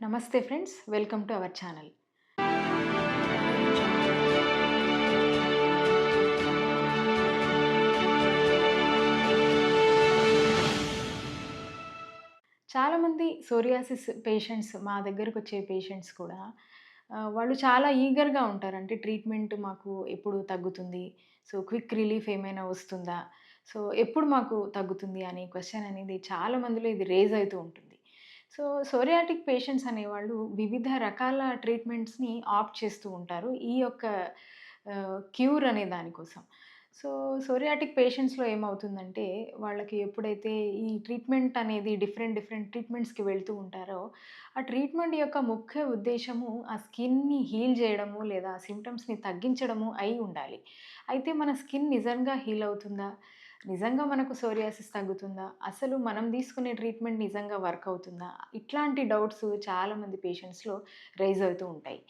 Namaste friends welcome to our channel. చాలామంది psoriasis patients మా దగ్గరకు వచ్చే పేషెంట్స్ కూడా వాళ్ళు చాలా ఈగర్గా ఉంటారు. అంటే ట్రీట్మెంట్ మాకు ఎప్పుడు తగ్గుతుంది? సో క్విక్ రిలీఫ్ ఏమైనా వస్తుందా? సో ఎప్పుడు మాకు తగ్గుతుంది అనే క్వశ్చన్ అనేది చాలా మందిలో ఇది రేజ్ అవుతూ ఉంటుంది. సో సోరియాటిక్ పేషెంట్స్ అనేవాళ్ళు వివిధ రకాల ట్రీట్మెంట్స్ని ఆప్ట్ చేస్తూ ఉంటారు ఈ యొక్క క్యూర్ అనే దానికోసం సో సోరియాటిక్ పేషెంట్స్లో ఏమవుతుందంటే వాళ్ళకి ఎప్పుడైతే ఈ ట్రీట్మెంట్ అనేది డిఫరెంట్ డిఫరెంట్ ట్రీట్మెంట్స్కి వెళ్తూ ఉంటారో ఆ ట్రీట్మెంట్ యొక్క ముఖ్య ఉద్దేశము ఆ స్కిన్ని హీల్ చేయడము లేదా ఆ సిమ్టమ్స్ని తగ్గించడము అయి ఉండాలి. అయితే మన స్కిన్ నిజంగా హీల్ అవుతుందా? నిజంగా మనకు సోరియాసిస్ తగ్గుతుందా? అసలు మనం తీసుకునే ట్రీట్మెంట్ నిజంగా వర్క్ అవుతుందా? ఇట్లాంటి డౌట్స్ చాలామంది పేషెంట్స్లో రైజ్ అవుతూ ఉంటాయి.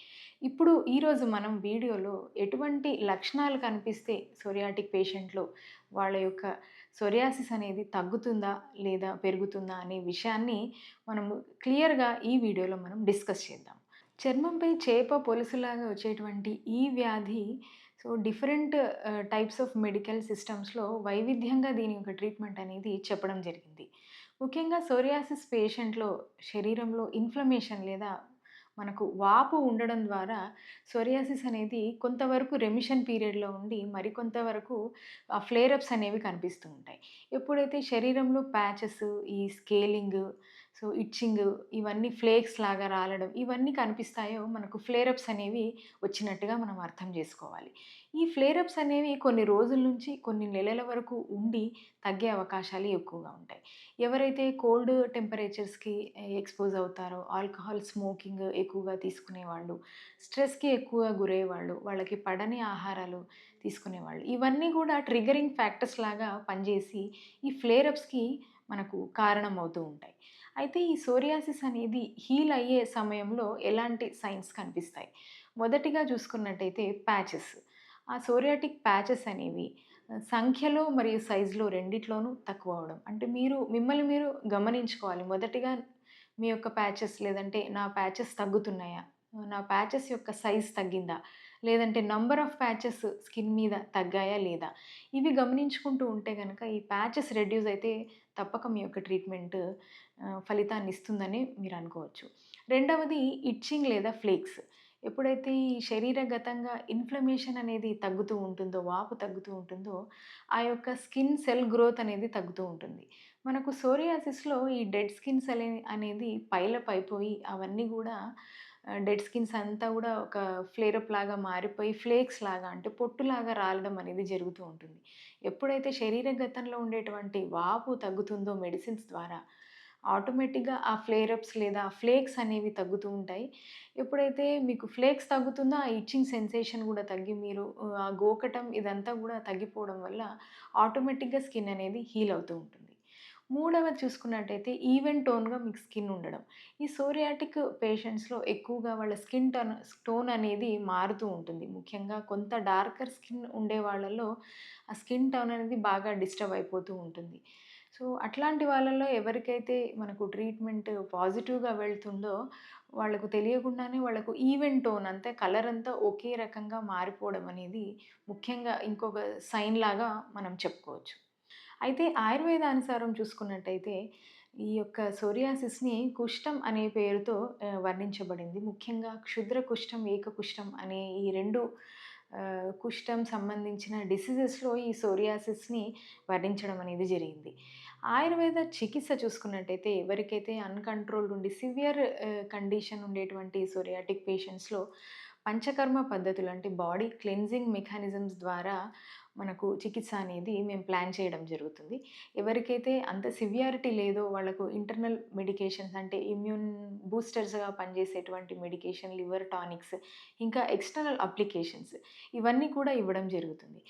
ఇప్పుడు ఈరోజు మనం వీడియోలో ఎటువంటి లక్షణాలు కనిపిస్తే సోరియాటిక్ పేషెంట్లో వాళ్ళ యొక్క సోరియాసిస్ అనేది తగ్గుతుందా? లేదా పెరుగుతుందా? అనే విషయాన్ని మనము క్లియర్గా ఈ వీడియోలో మనం డిస్కస్ చేద్దాం. చర్మంపై చేప పొలుసులాగా వచ్చేటువంటి ఈ వ్యాధి so different types of medical సిస్టమ్స్లో వైవిధ్యంగా దీని యొక్క ట్రీట్మెంట్ అనేది చెప్పడం జరిగింది. ముఖ్యంగా సోరియాసిస్ పేషెంట్లో శరీరంలో ఇన్ఫ్లమేషన్ లేదా మనకు వాపు ఉండడం ద్వారా సోరియాసిస్ అనేది కొంతవరకు రెమిషన్ పీరియడ్లో ఉండి మరికొంతవరకు ఆ ఫ్లేరప్స్ అనేవి కనిపిస్తూ ఉంటాయి. ఎప్పుడైతే శరీరంలో ప్యాచెస్ ఈ స్కేలింగ్ సో ఇచ్చింగ్ ఇవన్నీ ఫ్లేక్స్ లాగా రాలడం ఇవన్నీ కనిపిస్తాయో మనకు ఫ్లేరప్స్ అనేవి వచ్చినట్టుగా మనం అర్థం చేసుకోవాలి. ఈ ఫ్లేరప్స్ అనేవి కొన్ని రోజుల నుంచి కొన్ని నెలల వరకు ఉండి తగ్గే అవకాశాలు ఎక్కువగా ఉంటాయి. ఎవరైతే కోల్డ్ టెంపరేచర్స్కి ఎక్స్పోజ్ అవుతారో ఆల్కహాల్ స్మోకింగ్ ఎక్కువగా తీసుకునేవాళ్ళు స్ట్రెస్కి ఎక్కువగా గురయ్యేవాళ్ళు వాళ్ళకి పడని ఆహారాలు తీసుకునేవాళ్ళు ఇవన్నీ కూడా ట్రిగరింగ్ ఫ్యాక్టర్స్ లాగా పనిచేసి ఈ ఫ్లేరప్స్కి మనకు కారణం అవుతూ ఉంటాయి. అయితే ఈ సోరియాసిస్ అనేది హీల్ అయ్యే సమయంలో ఎలాంటి సైన్స్ కనిపిస్తాయి? మొదటిగా చూసుకున్నట్టయితే ప్యాచెస్. ఆ సోరియాటిక్ ప్యాచెస్ అనేవి సంఖ్యలో మరియు సైజులో రెండిట్లోనూ తక్కువ అవడం. అంటే మీరు మిమ్మల్ని మీరు గమనించుకోవాలి. మొదటిగా మీ యొక్క ప్యాచెస్ లేదంటే నా ప్యాచెస్ తగ్గుతున్నాయా? నా ప్యాచెస్ యొక్క సైజ్ తగ్గిందా? లేదంటే నంబర్ ఆఫ్ ప్యాచెస్ స్కిన్ మీద తగ్గాయా లేదా? ఇవి గమనించుకుంటూ ఉంటే కనుక ఈ ప్యాచెస్ రెడ్యూస్ అయితే తప్పక మీ యొక్క ట్రీట్మెంట్ ఫలితాన్ని ఇస్తుందని మీరు అనుకోవచ్చు. రెండవది ఇచ్చింగ్ లేదా ఫ్లేక్స్. ఎప్పుడైతే ఈ శరీరగతంగా ఇన్ఫ్లమేషన్ అనేది తగ్గుతూ ఉంటుందో వాపు తగ్గుతూ ఉంటుందో ఆ యొక్క స్కిన్ సెల్ గ్రోత్ అనేది తగ్గుతూ ఉంటుంది. మనకు సోరియాసిస్లో ఈ డెడ్ స్కిన్స్ అనే అనేది పైలప్ అయిపోయి అవన్నీ కూడా డెడ్ స్కిన్స్ అంతా కూడా ఒక ఫ్లేరప్ లాగా మారిపోయి ఫ్లేక్స్ లాగా అంటే పొట్టులాగా రాలడం అనేది జరుగుతూ ఉంటుంది. ఎప్పుడైతే శరీరగతంలో ఉండేటువంటి వాపు తగ్గుతుందో మెడిసిన్స్ ద్వారా ఆటోమేటిక్గా ఆ ఫ్లేరప్స్ లేదా ఫ్లేక్స్ అనేవి తగ్గుతూ ఉంటాయి. ఎప్పుడైతే మీకు ఫ్లేక్స్ తగ్గుతుందో ఆ ఇచ్చింగ్ సెన్సేషన్ కూడా తగ్గి మీరు ఆ గోకటం ఇదంతా కూడా తగ్గిపోవడం వల్ల ఆటోమేటిక్గా స్కిన్ అనేది హీల్ అవుతూ ఉంటుంది. మూడవది చూసుకున్నట్టయితే ఈవెన్ టోన్గా మీకు స్కిన్ ఉండడం. ఈ సోరియాటిక్ పేషెంట్స్లో ఎక్కువగా వాళ్ళ స్కిన్ టోన్ టోన్ అనేది మారుతూ ఉంటుంది. ముఖ్యంగా కొంత డార్కర్ స్కిన్ ఉండే వాళ్ళలో ఆ స్కిన్ టోన్ అనేది బాగా డిస్టర్బ్ అయిపోతూ ఉంటుంది. సో అట్లాంటి వాళ్ళలో ఎవరికైతే మనకు ట్రీట్మెంట్ పాజిటివ్గా వెళ్తుందో వాళ్ళకు తెలియకుండానే వాళ్ళకు ఈవెన్ టోన్ అంతే కలర్ అంతా ఒకే రకంగా మారిపోవడం అనేది ముఖ్యంగా ఇంకొక సైన్ లాగా మనం చెప్పుకోవచ్చు. అయితే ఆయుర్వేద అనుసారం చూసుకున్నట్టయితే ఈ యొక్క సోరియాసిస్ని కుష్టం అనే పేరుతో వర్ణించబడింది. ముఖ్యంగా క్షుద్ర కుష్టం ఏక కుష్టం అనే ఈ రెండు కుష్టం సంబంధించిన డిసీజెస్లో ఈ సోరియాసిస్ని వర్ణించడం అనేది జరిగింది. ఆయుర్వేద చికిత్స చూసుకున్నట్టయితే ఎవరికైతే అన్కంట్రోల్డ్ ఉండి సివియర్ కండిషన్ ఉండేటువంటి సోరియాటిక్ పేషెంట్స్లో పంచకర్మ పద్ధతులు అంటే బాడీ క్లెన్జింగ్ మెకానిజమ్స్ ద్వారా మనకు చికిత్స అనేది మేము ప్లాన్ చేయడం జరుగుతుంది. ఎవరికైతే అంత సివియారిటీ లేదో వాళ్ళకు ఇంటర్నల్ మెడికేషన్స్ అంటే ఇమ్యూన్ బూస్టర్స్గా పనిచేసేటువంటి మెడికేషన్ లివర్ టానిక్స్ ఇంకా ఎక్స్టర్నల్ అప్లికేషన్స్ ఇవన్నీ కూడా ఇవ్వడం జరుగుతుంది.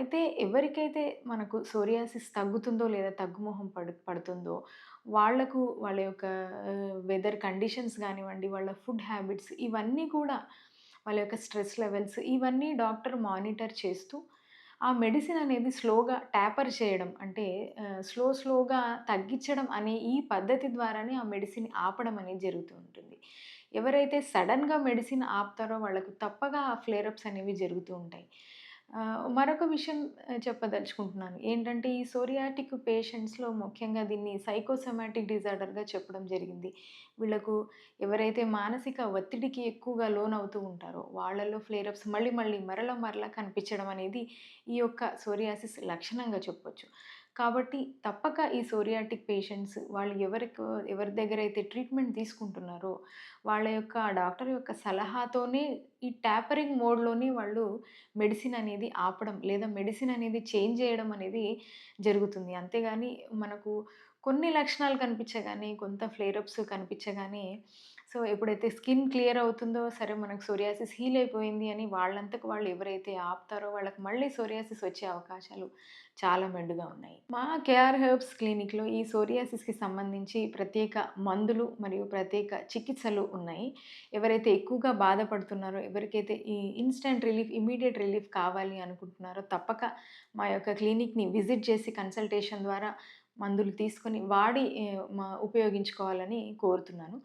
అయితే ఎవరికైతే మనకు సోరియాసిస్ తగ్గుతుందో లేదా తగ్గుమొహం పడు పడుతుందో వాళ్ళకు వాళ్ళ యొక్క వెదర్ కండిషన్స్ కానివ్వండి వాళ్ళ ఫుడ్ హ్యాబిట్స్ ఇవన్నీ కూడా వాళ్ళ యొక్క స్ట్రెస్ లెవెల్స్ ఇవన్నీ డాక్టర్ మానిటర్ చేస్తూ ఆ మెడిసిన్ అనేది స్లోగా ట్యాపర్ చేయడం అంటే స్లో స్లోగా తగ్గించడం అనే ఈ పద్ధతి ద్వారానే ఆ మెడిసిన్ ఆపడం అనేది జరుగుతూ ఉంటుంది ఎవరైతే సడన్‌గా మెడిసిన్ ఆపుతారో వాళ్ళకు తప్పగా ఆ ఫ్లేరప్స్ అనేవి జరుగుతూ ఉంటాయి. మరొక విషయం చెప్పదలుచుకుంటున్నాను. ఏంటంటే ఈ సోరియాటిక్ పేషెంట్స్‌లో ముఖ్యంగా దీన్ని సైకోసమాటిక్ డిజార్డర్‌గా చెప్పడం జరిగింది. వీళ్ళకు ఎవరైతే మానసిక ఒత్తిడికి ఎక్కువగా లోన్ అవుతూ ఉంటారో వాళ్ళలో ఫ్లేరప్స్ మళ్ళీ మళ్ళీ మరల మరల కనిపించడం అనేది ఈ యొక్క సోరియాసిస్ లక్షణంగా చెప్పొచ్చు. కాబట్టి తప్పక ఈ సోరియాటిక్ పేషెంట్స్ వాళ్ళు ఎవరికి ఎవరి దగ్గర అయితే ట్రీట్మెంట్ తీసుకుంటున్నారో వాళ్ళ యొక్క డాక్టర్ యొక్క సలహాతోనే ఈ ట్యాపరింగ్ మోడ్‌లోనే వాళ్ళు మెడిసిన్ అనేది ఆపడం లేదా మెడిసిన్ అనేది చేంజ్ చేయడం అనేది జరుగుతుంది. అంతేగాని మనకు కొన్ని లక్షణాలు కనిపించగానే, కొంత ఫ్లేరప్స్ కనిపించగానే సో, ఎప్పుడైతే స్కిన్ క్లియర్ అవుతుందో సరే మనకు సోరియాసిస్ హీల్ అయిపోయింది అని వాళ్ళంతకు వాళ్ళు ఎవరైతే ఆపుతారో వాళ్ళకి మళ్ళీ సోరియాసిస్ వచ్చే అవకాశాలు చాలా మెండుగా ఉన్నాయి. మా కేఆర్ హెర్బ్స్ క్లినిక్‌లో ఈ సోరియాసిస్‌కి సంబంధించి ప్రత్యేక మందులు మరియు ప్రత్యేక చికిత్సలు ఉన్నాయి. ఎవరైతే ఎక్కువగా బాధపడుతున్నారో, ఎవరికైతే ఈ ఇన్స్టెంట్ రిలీఫ్, ఇమ్మీడియేట్ రిలీఫ్ కావాలి అనుకుంటున్నారో తప్పక మా యొక్క క్లినిక్‌ని విజిట్ చేసి కన్సల్టేషన్ ద్వారా మందులు తీసుకొని వాడి ఉపయోగించుకోవాలని కోరుతున్నాను.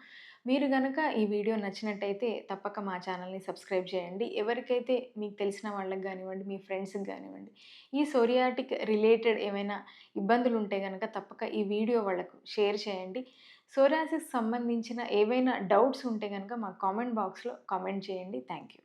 మీరు గనక ఈ వీడియో నచ్చినట్టయితే తప్పక మా ఛానల్‌ని సబ్స్క్రైబ్ చేయండి. ఎవరికైతే మీకు తెలిసిన వాళ్ళకి కానివ్వండి మీ ఫ్రెండ్స్‌కి కానివ్వండి ఈ సోరియాటిక్ రిలేటెడ్ ఏమైనా ఇబ్బందులు ఉంటే గనక తప్పక ఈ వీడియో వాళ్ళకు షేర్ చేయండి. సోరియాసిస్ సంబంధించిన ఏవైనా డౌట్స్ ఉంటే గనక మా కామెంట్ బాక్స్‌లో కామెంట్ చేయండి. Thank you.